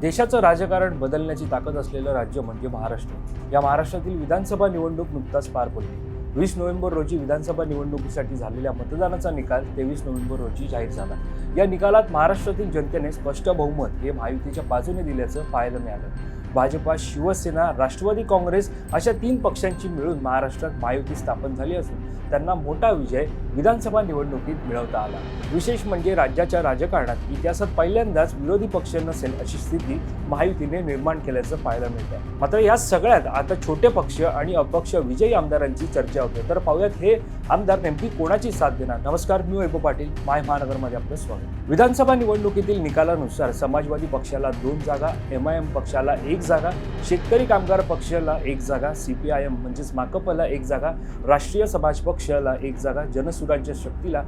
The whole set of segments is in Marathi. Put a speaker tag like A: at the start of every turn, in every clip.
A: देशाचं राजकारण बदलण्याची ताकद असलेलं राज्य म्हणजे महाराष्ट्र. या महाराष्ट्रातील विधानसभा निवडणूक नुकताच पार पडली. वीस नोव्हेंबर रोजी विधानसभा निवडणुकीसाठी झालेल्या मतदानाचा निकाल तेवीस नोव्हेंबर रोजी जाहीर झाला. या निकालात महाराष्ट्रातील जनतेने स्पष्ट बहुमत हे महायुतीच्या बाजूने दिल्याचं पाहायला मिळालं. भाजपा शिवसेना राष्ट्रवादी काँग्रेस अशा तीन पक्षांची मिळून महाराष्ट्रात महायुती स्थापन झाली असून त्यांना मोठा विजय विधानसभा निवडणुकीत मिळवता आला. विशेष म्हणजे राज्याच्या राजकारणात इतिहासात पहिल्यांदाच विरोधी पक्ष नसेल अशी स्थिती महायुतीने निर्माण केल्याचं पाहायला मिळतं मात्र या सगळ्यात आता छोटे पक्ष आणि अपक्ष विजयी आमदारांची चर्चा होते. तर पाहूयात हे आमदार नेमकी कोणाची साथ देणार? नमस्कार मी वैभव पाटील. माय महानगरमध्ये आपलं स्वागत. विधानसभा निवडणुकीतील निकालानुसार समाजवादी पक्षाला दोन जागा एम आय एम पक्षाला एक एक जागा शेतकरी कामगार पक्षाला एक जागा सी पी आय एम म्हणजेच माकपला एक जागा राष्ट्रीय समाज पक्षाला एक जागा जनसुराज्य शक्तीला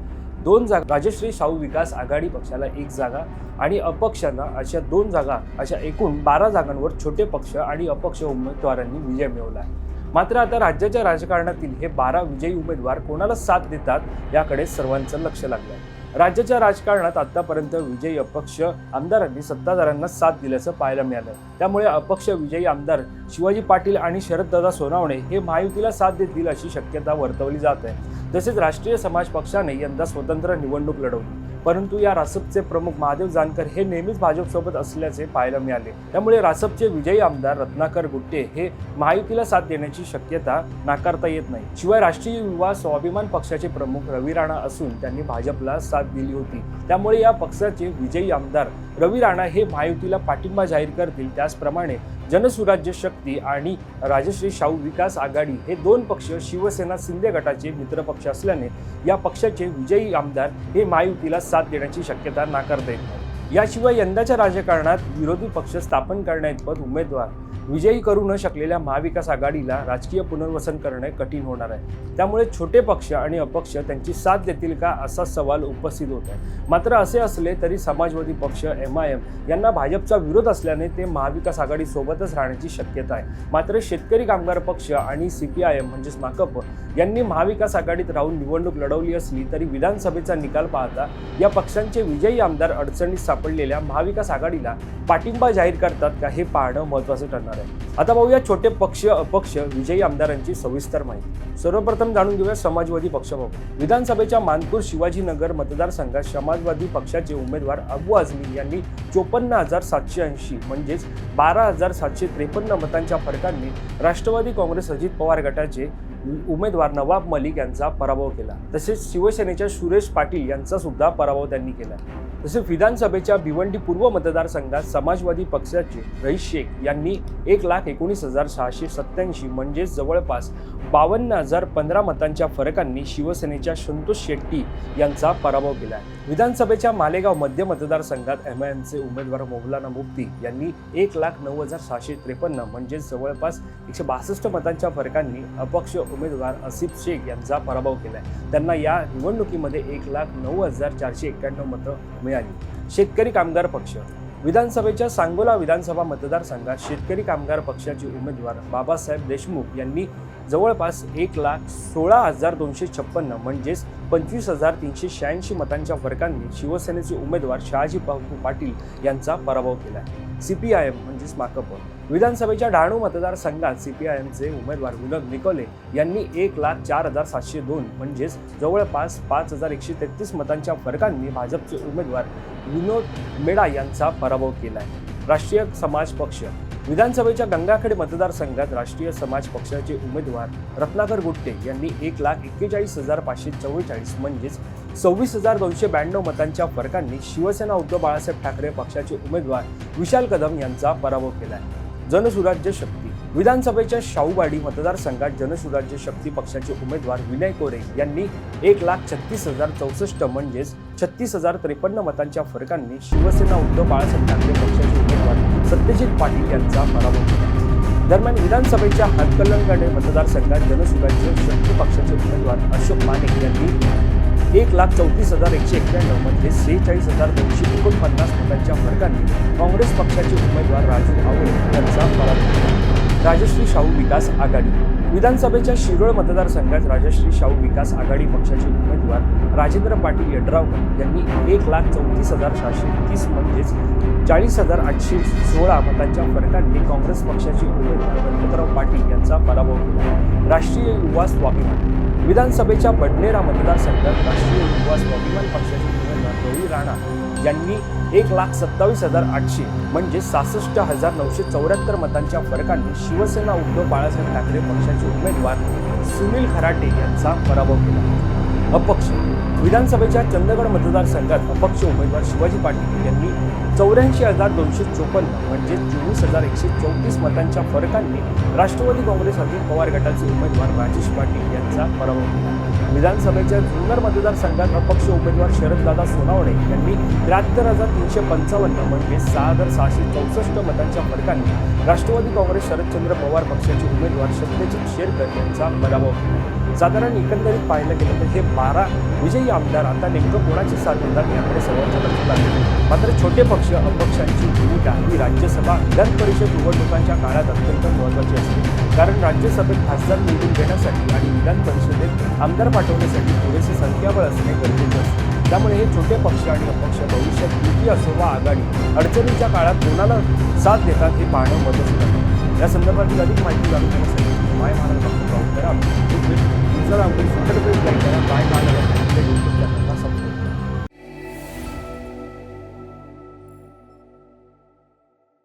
A: दोन जागा राजश्री शाहू विकास आघाडी पक्षाला एक जागा आणि अपक्षांना अशा दोन जागा अशा एकूण बारा जागांवर छोटे पक्ष आणि अपक्ष उमेदवारांनी विजय मिळवला आहे. मात्र आता राज्याच्या राजकारणातील हे बारा विजयी उमेदवार कोणाला साथ देतात याकडे सर्वांचं लक्ष लागलं आहे. राज्याच्या राजकारणात आतापर्यंत विजयी अपक्ष आमदारांनी सत्ताधाऱ्यांना साथ दिल्याचं पाहायला मिळालं. त्यामुळे अपक्ष विजयी आमदार शिवाजी पाटील आणि शरददादा सोनावणे हे महायुतीला साथ देतील अशी शक्यता वर्तवली जात आहे. तसेच राष्ट्रीय समाज पक्षाने यंदा स्वतंत्र निवडणूक लढवली. परंतु या रासपचे प्रमुख महादेव जानकर हे नेहमीच भाजपसोबत असल्याचे पाहायला मिळाले. त्यामुळे रासपचे विजयी आमदार रत्नाकर गुट्टे हे महायुतीला साथ देण्याची शक्यता नाकारता येत नाही. शिवाय राष्ट्रीय युवा स्वाभिमान पक्षाचे प्रमुख रवी राणा असून त्यांनी भाजपला साथ दिली होती. त्यामुळे या पक्षाचे विजयी आमदार रवी राणा हे महायुतीला पाठिंबा जाहीर करतील. त्याचप्रमाणे जनसुराज्य शक्ती आणि राजश्री शाहू विकास आघाडी हे दोन पक्ष शिवसेना शिंदे गटाचे मित्रपक्ष असल्याने या पक्षाचे विजयी आमदार हे महायुतीला साथ देण्याची शक्यता नाकारता येत नाही. याशिवाय यंदाच्या राजकारणात विरोधी पक्ष स्थापन करण्याइतपत उमेदवार विजयी करू न शकलेल्या महाविकास आघाडीला राजकीय पुनर्वसन करणे कठीण होणार आहे. त्यामुळे छोटे पक्ष आणि अपक्ष त्यांची साथ देतील का असा सवाल उपस्थित होत आहे मात्र असे असले तरी समाजवादी पक्ष एम आय एम यांना भाजपचा विरोध असल्याने ते महाविकास आघाडीसोबतच राहण्याची शक्यता आहे. मात्र शेतकरी कामगार पक्ष आणि सी पी आय एम म्हणजेच माकप यांनी महाविकास आघाडीत राहून निवडणूक लढवली असली तरी विधानसभेचा निकाल पाहता या पक्षांचे विजयी आमदार अडचणीत सापडलेल्या महाविकास आघाडीला पाठिंबा जाहीर करतात का हे पाहणं महत्त्वाचं ठरणार आहे. आता पाहूया छोटे पक्ष अपक्ष विजयी आमदारांची सविस्तर माहिती. सर्वप्रथम जाणून घेऊया समाजवादी पक्षाबाबत विधानसभेच्या मानपूर शिवाजीनगर मतदारसंघात समाजवादी पक्षाचे उमेदवार अबू आझमी यांनी चोपन्न हजार सातशे ऐंशी म्हणजेच बारा हजार सातशे त्रेपन्न मतांच्या फरकांनी राष्ट्रवादी काँग्रेस अजित पवार गटाचे उमेदवार नवाब मलिक यांचा पराभव केला. तसेच शिवसेनेच्या सुरेश पाटील यांचा सुद्धा पराभव त्यांनी केला. तसेच विधानसभेच्या भिवंडी पूर्व मतदारसंघात समाजवादी पक्षाचे रईस शेख यांनी एक लाख एकोणीस हजार सहाशे सत्याऐंशी म्हणजेच जवळपास बावन्न हजार पंधरा मतांच्या फरकांनी शिवसेनेच्या संतोष शेट्टी यांचा पराभव केला आहे. विधानसभेच्या मालेगाव मध्य मतदारसंघात एम आय एमचे उमेदवार मौलाना मुफ्ती यांनी एक लाख नऊ हजार सहाशे त्रेपन्न म्हणजेच जवळपास एकशे बासष्ट मतांच्या फरकांनी अपक्ष उमेदवार असिफ शेख यांचा पराभव केला आहे. त्यांना या निवडणुकीमध्ये एक लाख नऊ हजार चारशे एक्क्याण्णव मतं मिळाली शेतकरी कामगार पक्ष. विधानसभेच्या सांगोला विधानसभा मतदारसंघात शेतकरी कामगार पक्षाचे उमेदवार बाबासाहेब देशमुख यांनी जवळपास एक लाख सोळा हजार दोनशे छप्पन्न म्हणजेच पंचवीस हजार तीनशे शहाऐंशी मतांच्या फरकाने शिवसेनेचे उमेदवार शहाजी बापू पाटील यांचा पराभव केला. सी पी आय एम म्हणजेच माकप. विधानसभेच्या डहाणू मतदारसंघात सी पी आय एमचे उमेदवार विनोद निकोले यांनी एक लाख चार हजार सातशे दोन म्हणजेच जवळपास पाच हजार एकशे तेहतीस मतांच्या फरकांनी भाजपचे उमेदवार विनोद मेडा यांचा पराभव केला आहे राष्ट्रीय समाज पक्ष. विधानसभेच्या गंगाखेड मतदारसंघात राष्ट्रीय समाज पक्षाचे उमेदवार रत्नाकर गुट्टे यांनी एक लाख एक्केचाळीस हजार पाचशे चव्वेचाळीस म्हणजेच सव्वीस हजार दोनशे ब्याण्णव मतांच्या फरकांनी शिवसेना उद्धव बाळासाहेब ठाकरे पक्षाचे उमेदवार विशाल कदम यांचा पराभव केला आहे जनसुराज्य शक्ती. विधानसभेच्या शाहूवाडी मतदारसंघात जनसुराज्य शक्ती पक्षाचे उमेदवार विनय कोरे यांनी एक लाख छत्तीस हजार चौसष्ट म्हणजेच छत्तीस हजार त्रेपन्न मतांच्या फरकांनी शिवसेना उद्धव बाळासाहेब ठाकरे पक्षाचे उमेदवार सत्यजित पाटील यांचा पराभव केला. दरम्यान विधानसभेच्या हातकलंगणे मतदारसंघात जनसुराज्य शक्ती पक्षाचे उमेदवार अशोक माने यांनी एक लाख चौतीस हजार एकशे एक्क्याण्णव म्हणजे सेहेचाळीस हजार दोनशे एकोणपन्नास मतांच्या फरकांनी काँग्रेस पक्षाचे उमेदवार राजू आवळे यांचा पराभव केला. राजश्री शाहू विकास आघाडी. विधानसभेच्या शिरोळ मतदारसंघात राजश्री शाहू विकास आघाडी पक्षाचे उमेदवार राजेंद्र पाटील यड्रावकर यांनी एक लाख चौतीस हजार सहाशे तीस म्हणजेच चाळीस हजार आठशे सोळा मतांच्या फरकाने काँग्रेस पक्षाचे उमेदवार गणपतराव पाटील यांचा पराभव केला. राष्ट्रीय युवा स्वाभिमान. विधानसभेच्या बडनेरा मतदारसंघात राष्ट्रीय युवा स्वाभिमान पक्षाचे उमेदवार रवी राणा यांनी एक लाख सत्तावीस हजार आठशे म्हणजे सहासष्ट हजार नऊशे चौऱ्याहत्तर मतांच्या फरकाने शिवसेना उद्धव बाळासाहेब ठाकरे पक्षाचे उमेदवार सुनील खराटे यांचा पराभव केला. अपक्ष. विधानसभेच्या चंदगड मतदारसंघात अपक्ष उमेदवार शिवाजी पाटील यांनी चौऱ्याऐंशी हजार दोनशे चोपन्न म्हणजे चोवीस हजार एकशे चौतीस मतांच्या फरकाने राष्ट्रवादी काँग्रेस अजित पवार गटाचे उमेदवार राजेश पाटील यांचा पराभव केला. विधानसभेच्या जुन्नर मतदारसंघात अपक्ष उमेदवार शरददादा सोनावणे यांनी त्र्याहत्तर हजार तीनशे पंचावन्न म्हणजे सहा हजार सहाशे चौसष्ट मतांच्या फरकाने राष्ट्रवादी काँग्रेस शरदचंद्र पवार पक्षाचे उमेदवार सत्यजित शेरकर यांचा पराभव केला. साधारण एकंदरीत पाहिलं गेलं तर हे बारा विजयी आमदार आता नेमकं कोणाची साथ देतात याकडे सर्वांच्या लक्षात आले मात्र छोटे पक्ष अपक्षांची भूमिका ही राज्यसभा विधान परिषद निवडणुकांच्या काळात अत्यंत महत्त्वाची असते. कारण राज्यसभेत खासदार निवडून देण्यासाठी आणि विधान परिषदेत आमदार पाठवण्यासाठी पुरेसे संख्याबळ असणे गरजेचे असते. त्यामुळे हे छोटे पक्ष आणि अपक्ष भविष्यात युती असो वा आघाडी अडचणीच्या काळात कोणाला साथ देतात हे पाहणं मदत ठरतं. या संदर्भातील अधिक माहिती जाणून घेण्यासाठी माय महाराष्ट्र चला तुमचं बाय.